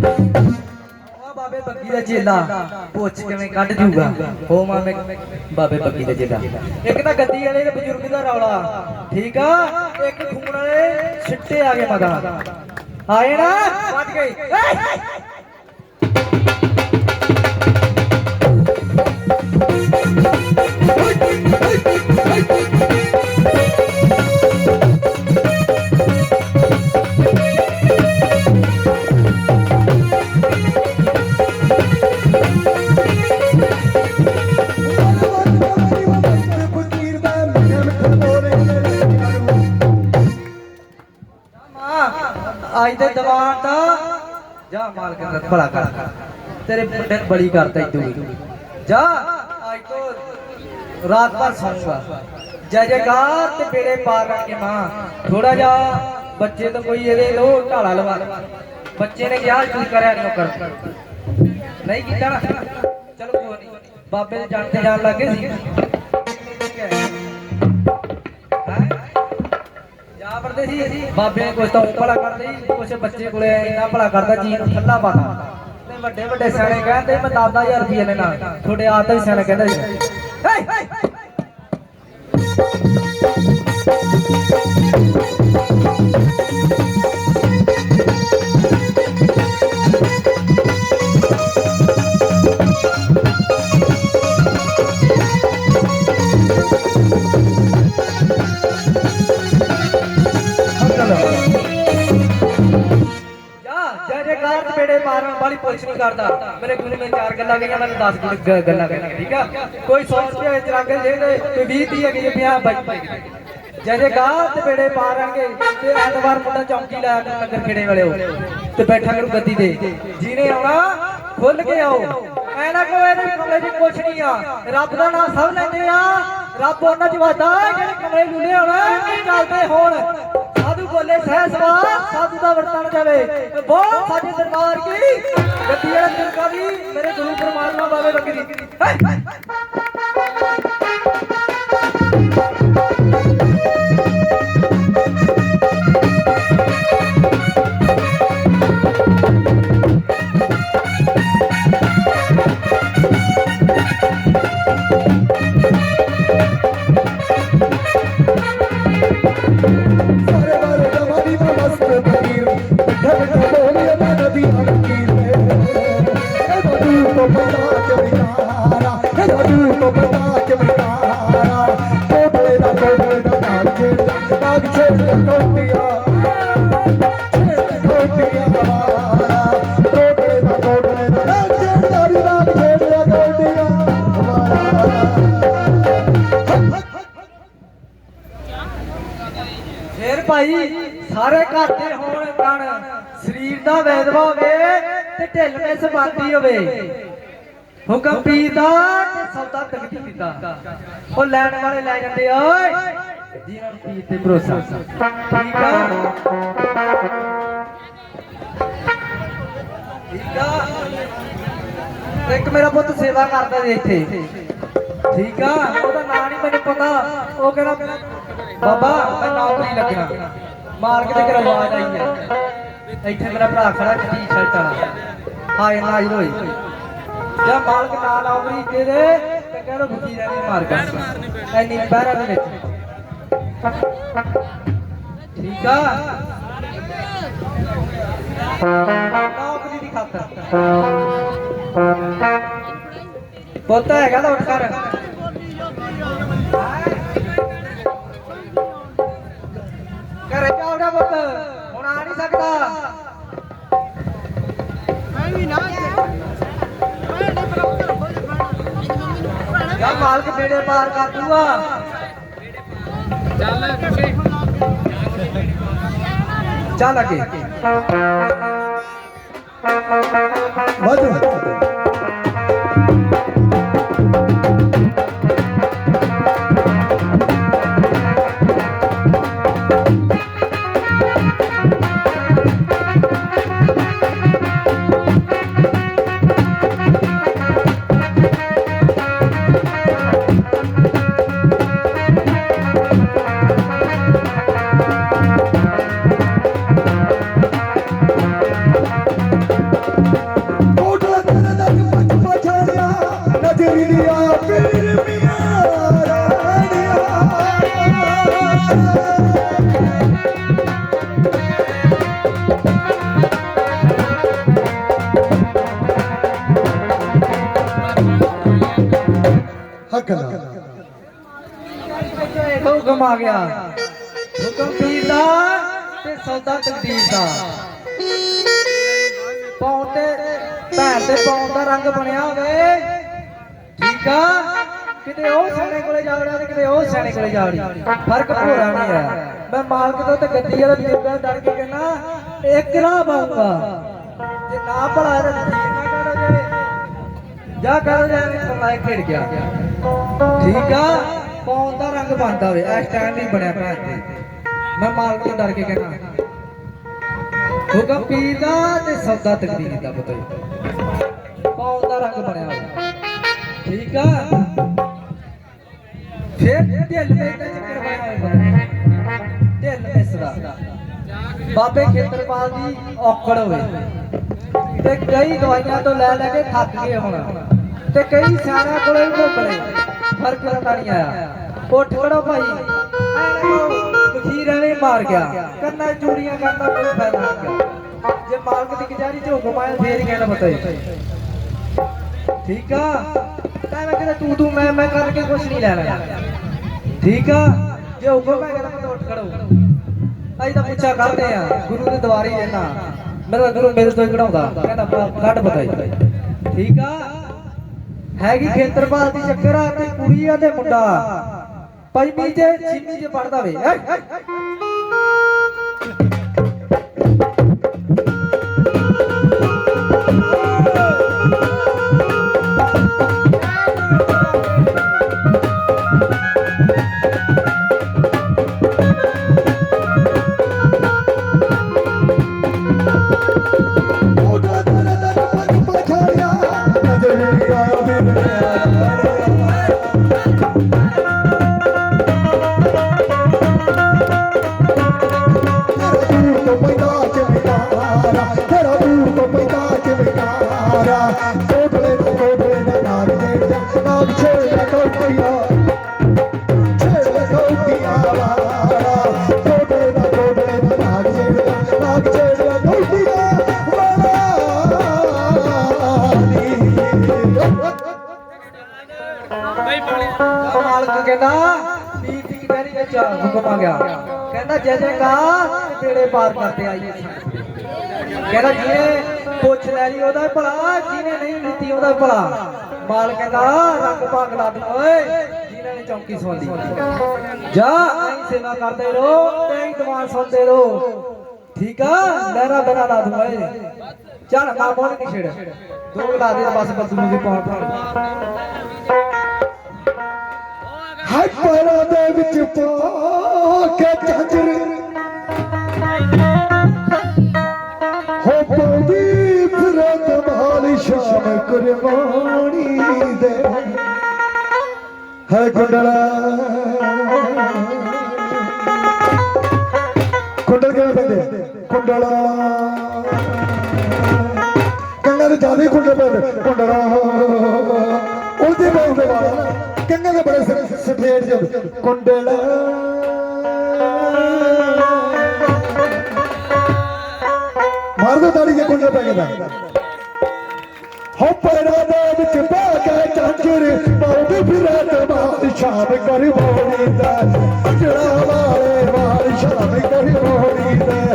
ਆ ਬਾਬੇ ਬੱਗੀ ਦਾ ਚੇਲਾ, ਪੁੱਛ ਕਿਵੇਂ ਕੱਢ ਜੂਗਾ। ਹੋ ਮਾਮੇ ਬਾਬੇ ਬੱਗੀ ਦਾ ਚੇਲਾ। ਇੱਕ ਤਾਂ ਗੱਦੀ ਵਾਲੇ ਦੇ ਬਜ਼ੁਰਗ ਦਾ ਰੌਲਾ। ਠੀਕ ਆ? ਇੱਕ ਖੂਨ ਵਾਲੇ ਛਿੱਟੇ ਆ ਗਏ ਮਗਾ। ਆਏ ਨਾ ਵੱਜ ਗਏ ਅੱਜ ਦੇ ਦੀਵਾਨ ਦਾ ਜਾ ਮਾਲਕ ਦਾ ਭਲਾ ਕਰ। ਤੇਰੇ ਮੁੰਡੇ ਨੂੰ ਬਲੀ ਕਰਤਾ ਇਦੂ ਜਾ, ਅੱਜ ਤੋਂ ਰਾਤ ਭਰ ਸੌਂਗਾ ਜੈ ਜੈਕਾਰ ਤੇ ਬੇੜੇ ਪਾਰ ਕਰਕੇ ਮਾਂ। ਥੋੜਾ ਜਾ ਬੱਚੇ ਤੋਂ ਕੋਈ ਇਹਦੇ ਲੋ ਢਾਲਾ ਲਵਾ। ਬੱਚੇ ਨੇ ਕਿਹਾ ਕੀ ਕਰਿਆ ਨਹੀਂ ਕਰ। ਨਹੀਂ ਕੀਤਾ ਨਾ। ਚਲੋ ਕੋਈ ਨਹੀਂ। ਬਾਬੇ ਦੇ ਜਾਣ ਤੇ ਜਾਣ ਲੱਗੇ ਸੀ। ਹੈਂ? ਸੀ ਬਾਬੇ ਨੇ ਕੁਛ ਤਾਂ ਭਲਾ ਕਰਦੇ ਸੀ ਕੁਛ ਬੱਚੇ ਕੋਲੇ ਇੰਨਾ ਭਲਾ ਕਰਦਾ, ਜੀ ਨੂੰ ਠੱਲਾ ਪਾਤਾ ਤੇ ਵੱਡੇ ਵੱਡੇ ਸਿਆਣੇ ਕਹਿੰਦੇ, ਮੈਂ 10000 ਰੁਪਏ ਲੈਣਾ ਤੁਹਾਡੇ ਆਪ ਵੀ ਸਿਆਣੇ ਕਹਿੰਦੇ ਸੀ ਹੇ! ਵਾਲੀ ਪੁੱਛ ਨਹੀਂ ਕਰਦਾ ਮੇਰੇ ਗੁਰੂ ਨੇ ਚਾਰ ਗੱਲਾਂ ਕਹੀਆਂ, ਮੈਨੂੰ 10 ਗੱਲਾਂ ਕਹੀਆਂ, ਠੀਕ ਆ? ਕੋਈ 100 ਰੁਪਏ ਵਿੱਚ ਰੰਗ ਦੇ ਦੇ ਕੋਈ 20 30 ਹੈਗੀ ਜੇ 50 ਬਚ ਜੈ ਜੈਕਾਰ ਤੇ ਬੇੜੇ ਮਾਰਾਂਗੇ ਤੇ ਐਤਵਾਰ ਮੁੰਡਾ ਚੌਂਕੀ ਲਾਇਆ ਕਰ ਨਗਰ ਖੇੜੇ ਵਾਲੇ ਤੇ ਬੈਠਾ ਕਰੂ ਗੱਦੀ ਤੇ। ਜਿਹਨੇ ਆਉਣਾ ਖੁੱਲ ਕੇ ਆਓ। ਐ ਨਾ ਕੋਈ ਇਹਦੇ ਕਮਰੇ 'ਚ ਕੁਛ ਨਹੀਂ ਆ। ਰੱਬ ਦਾ ਨਾਮ ਸਭ ਲੈਂਦੇ ਆ। ਰੱਬ ਉਹਨਾਂ 'ਚ ਵਸਦਾ ਜਿਹੜੇ ਕਮਰੇ ਲੁੱਲੇ ਹੋਣਾ ਚੱਲਦੇ ਹੋਣ। ਸਾਧੂ ਸਹਿਸਵਾ ਸਾਧੂ ਦਾ ਵਰਤਣ ਜਾਵੇ ਤੇ ਬਹੁਤ ਸਾਡੇ ਦਰਬਾਰ ਕੀ? ਗੱਦੀ ਵਾਲਾ ਤਿਰਕਾ ਵੀ ਮੇਰੇ ਗੁਰੂ ਪਰਮਾਤਮਾ ਬਾਬੇ ਬੱਕਰੀ ਫਿਰ ਭਾਈ, ਸਾਰੇ ਘਰ ਦੇ ਹੋਣ ਕਣ ਸਰੀਰ ਦਾ ਵੈਦਵਾ ਹੋਵੇ ਤੇ ਢਿੱਲ ਨੇ ਸਬੰਧੀ ਹੋਵੇ। ਹੁਕਮ ਪੀਰ ਦਾ ਤੇ ਸੌਦਾ ਤਕਦੀਰ ਦਾ ਉਹ ਲੈਣ ਵਾਲੇ ਲੈ ਜਾਂਦੇ, ਓਏ! ਜਿਹਨਾਂ ਨੂੰ ਪੀਰ ਤੇ ਭਰੋਸਾ। ਠੀਕ ਆ ਠੀਕ ਆ। ਇੱਕ ਮੇਰਾ ਪੁੱਤ ਸੇਵਾ ਕਰਦਾ ਜੀ ਇੱਥੇ। ਠੀਕ ਆ, ਉਹਦਾ ਨਾਂ ਨਹੀਂ ਮੈਨੂੰ ਪਤਾ। ਉਹ ਕਹਿੰਦਾ ਬਾਬਾ ਮੈਂ ਨੌਕਰੀ ਲੱਗਣਾ। ਮਾਰਕ ਤੇ ਕਰ ਆਵਾਜ਼ ਆਈ ਹੈ। ਇੱਥੇ ਮੇਰਾ ਭਰਾ ਖੜਾ ਟੀ ਸ਼ਰਟ ਵਾਲਾ। ਹਾਏ ਨਾ ਜੀ ਹੋਈ ਜਾਂ ਮਾਲਕ ਨਾਲ ਦੇ ਦੇ ਤੇ ਕਹਿੰਦਾ ਭੁੱਖੀ ਰਹਿਣੀ ਮਾਰਕ ਐਨੀ ਪੈਰਾਂ ਦੇ ਵਿੱਚ। ਠੀਕ ਆ। ਨੌਕਰੀ ਦੀ ਖਾਤਰ। ਪੁੱਤ ਹੈਗਾ ਤਾਂ ਉੱਠ ਕਰ। ਬੇੜੇ ਪਾਰ ਕਰ ਦੂਗਾ ਚੱਲ ਅੱਗੇ। ਵਾਧੂ ਗੱਲਾਂ ਹੁਕਮ ਆ ਗਿਆ। ਹੁਕਮ ਪੀਰ ਦਾ ਤੇ ਸੌਦਾ ਤਕਦੀਰ ਦਾ। ਪੌਣ ਤੇ ਭੈਣ ਤੇ ਪੌਣ ਦਾ ਰੰਗ ਬਣਿਆ ਹੋਵੇ। ਠੀਕ ਆ? ਕਿਤੇ ਉਹ ਸਿਆਣੇ ਕੋਲੇ ਜਾਵੜਾ ਤੇ ਕਿਤੇ ਉਹ ਸਿਆਣੇ ਕੋਲੇ ਜਾਵੜੀ ਫ਼ਰਕ ਭੋਰਾ ਨਹੀਂ ਆ ਮੈਂ ਮਾਲਕ ਤੋਂ ਤੇ ਗੱਦੀ ਵਾਲਾ ਬਜ਼ੁਰਗਾਂ ਡਰ ਕੇ ਕਹਿੰਦਾ, ਇੱਕ ਰਾਹ ਪਾਉਂਗਾ ਜੇ ਨਾ ਭਲਾ ਇਹਦਾ ਜੇ ਜਾ ਕਰੋ ਜੇ ਐਵੇਂ ਖੇਡ ਗਿਆ। ਠੀਕ ਆ? ਪੌਣ ਦਾ ਰੰਗ ਬਣਦਾ ਹੋਵੇ ਇਸ ਟਾਈਮ ਨਹੀਂ ਬਣਿਆ ਭੈਣ ਤੇ ਮੈਂ ਮਾਲਕ ਤੋਂ ਡਰ ਕੇ ਕਹਿੰਦਾ ਹੁਕਮ ਪੀਰ ਦਾ ਤੇ ਸੌਦਾ ਤਕਦੀਰ ਦਾ ਪਤਾ ਹੀ ਦਾ ਰੰਗ ਬਣਿਆ ਹੋਵੇ ਠੀਕ ਆ? ਫਿਰ ਢਿੱਲ ਦੇ ਤੇ ਚੱਕਰ ਬਣਿਆ ਹੋਵੇ ਢਿੱਲ ਇਸ ਦਾ ਬਾਬੇ ਖੇਤਰਪਾਲ ਦੀ ਔਕੜ ਹੋਵੇ। ਤੇ ਕਈ ਦਵਾਈਆਂ ਤੋਂ ਲੈ ਲੈ ਕੇ ਥੱਕ ਗਏ ਹੁਣ। ਤੇ ਕਈ ਸਿਆਣਿਆਂ ਕੋਲੇ ਵੀ ਘੁੰਮ ਫ਼ਰਕ ਪਤਾ ਨਹੀਂ ਆਇਆ। ਉੱਠ ਖੜੋ ਭਾਈ। ਵਖੀਰ ਐਵੇਂ ਮਾਰ ਗਿਆ। ਕੰਨਾਂ ਚੂੜੀਆਂ ਕਰਨਾ ਕੋਈ ਫਾਇਦਾ ਨਹੀਂ ਜੇ ਮਾਲਕ ਦੀ ਕਚਹਿਰੀ 'ਚ ਹੁਕਮ ਫੇਰ ਕਹਿਣਾ ਪਤਾ ਠੀਕ ਆ? ਤਾਂ ਮੈਂ ਕਹਿੰਦਾ ਤੂੰ ਤੂੰ ਮੈਂ ਮੈਂ ਕਰਕੇ ਕੁਝ ਨਹੀਂ ਲੈਣਾ। ਠੀਕ ਆ? ਜੇ ਹੁਕਮ ਹੈ ਕਹਿੰਦਾ ਮੈਂ ਉੱਠ ਖੜੋ। ਅਸੀਂ ਤਾਂ ਪੁੱਛਾ ਕਰਦੇ ਆ, ਗੁਰੂ ਦੇ ਦਵਾਰੇ ਰਹਿਣਾ। ਮੇਰਾ ਗੁਰੂ ਮੇਰੇ ਤੋਂ ਹੀ ਕਢਾਉਂਦਾ, ਕਹਿੰਦਾ ਪ- ਬਤਾਈ ਠੀਕ ਆ? ਹੈਗੀ ਖੇਤਰਪਾਲ ਦੀ ਚੱਕਰ ਆ ਤੇ ਕੁੜੀ ਆ ਤੇ ਮੁੰਡਾ, ਪੰਜਵੀਂ ਤੇ ਛੇਵੀਂ ਚ ਪੜਦਾ ਵੇ। ਚਮਕਾਰਾ ਕੋਟਲੇ ਤੋਂ ਕੋਟਲੇ ਦਾ ਨਾਮ ਦੇ ਨਾਮ ਛੇੜਾ ਕੋਟਿਆ ਛੇੜਾ ਕੋਟਿਆ ਵਾਰਾ ਕੋਟਲੇ ਦਾ ਕੋਟਲੇ ਦਾ ਨਾਮ ਛੇੜਾ ਨਾਮ ਛੇੜਾ ਕੋਟਿਆ ਮਾਲਕ ਕਹਿੰਦਾ ਪੀਰ ਦੀ ਕਚਹਿਰੀ ਵਿੱਚ ਹੁਕਮ ਆ ਗਿਆ ਕਹਿੰਦਾ, ਜੈ ਜੈਕਾਰ ਤੇ ਬੇੜੇ ਪਾਰ ਕਰਦੇ ਆਈਏ। ਕਹਿੰਦਾ ਜੀ ਪੁੱਛ ਲੈ ਲਈ ਉਹਦਾ ਭਲਾ, ਜਿਹਨੇ ਨਹੀਂ ਦਿੱਤੀ ਉਹਦਾ ਭਲਾ। ਮਾਲ ਕਹਿੰਦਾ ਰੰਗ ਭਾਗ ਲਾ ਦੂੰ ਓਏ, ਜਿਹਨੇ ਨੇ ਚੌਂਕੀ ਸੁਣ ਜਾ ਐਂ ਸੇਵਾ ਕਰਦੇ ਰਹੋ ਤੇ ਐਂ ਦਵਾਨ ਰਹੋ। ਠੀਕ ਆ, ਲਹਿਰਾ ਬਣਾ ਲਾ ਦੂੰ, ਓਏ। ਚੱਲ ਮਾ ਬੋਲ ਨਹੀਂ ਛੇੜ। ਦੋ ਲਾ ਦੇ ਬਸ ਬੱਦੂ ਦੀ ਪੌਣ ਪੌਣ ਹਾਏ, ਪੈਰਾਂ ਦੇ ਵਿੱਚ ਪਾ ਕੇ ਝਾਂਜਰ। ਸ਼ਾਮ ਕੁਰਬਾਨੀ ਦੇ ਹੈ ਗੁੰਡਲਾ ਕੁੰਡਲ ਕਿਵੇਂ ਬੰਦੇ ਕੁੰਡਲਾ ਕੰਨਾਂ ਦੇ ਜ਼ਿਆਦਾ ਕੁੰਡਲ ਬੰਦੇ ਕੁੰਡਲਾ ਉਹਦੇ ਬਾਉਂਦੇ ਵਾਲਾ ਕੰਨਾਂ ਦੇ ਬੜੇ ਸਟੇਜ ਦੇ ਕੁੰਡਲਾ ਮਾਰ ਦੋ ਤਾੜੀ ਵਿੱਚ ਪਾ ਕੇ ਚਾਂਚਰ ਪਾਉਂਦੇ ਫਿਰੇ ਤੇ ਕਰ ਮੋੜੀ ਦਾ, ਅਜੜਾ ਵਾਲੇ ਵਾਲ ਕਰ ਮੋੜੀ ਦਾ।